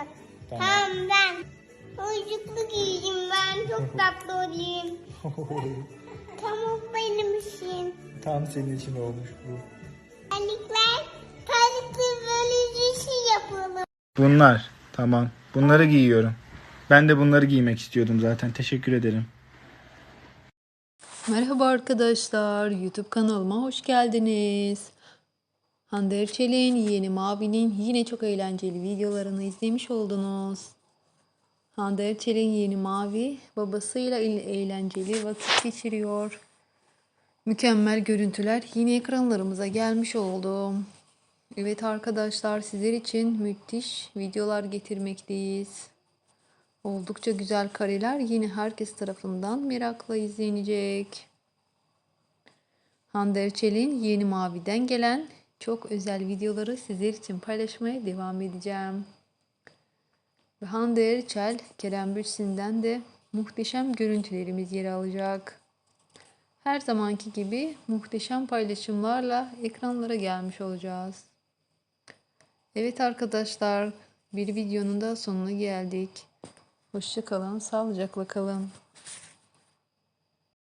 bak. Tamam. Tamam ben. Çocuklu giyeyim ben. Çok tatlı olayım. Tamam benim için. Tam senin için olmuş bu. Terlikler, terlikler böyle şey yapalım. Bunlar. Tamam. Bunları giyiyorum. Ben de bunları giymek istiyordum zaten. Teşekkür ederim. Merhaba arkadaşlar, YouTube kanalıma hoş geldiniz. Hande Erçel'in, Yeğeni Mavi'nin yine çok eğlenceli videolarını izlemiş oldunuz. Hande Erçel'in Yeğeni Mavi babasıyla eğlenceli vakit geçiriyor. Mükemmel görüntüler yine ekranlarımıza gelmiş oldu. Evet arkadaşlar sizler için müthiş videolar getirmekteyiz. Oldukça güzel kareler yine herkes tarafından merakla izlenecek. Hande Erçel'in Yeni Mavi'den gelen çok özel videoları sizler için paylaşmaya devam edeceğim. Ve Hande Erçel, Kerem Bürsin'den de muhteşem görüntülerimiz yer alacak. Her zamanki gibi muhteşem paylaşımlarla ekranlara gelmiş olacağız. Evet arkadaşlar, bir videonun da sonuna geldik. Hoşça kalın, sağlıcakla kalın.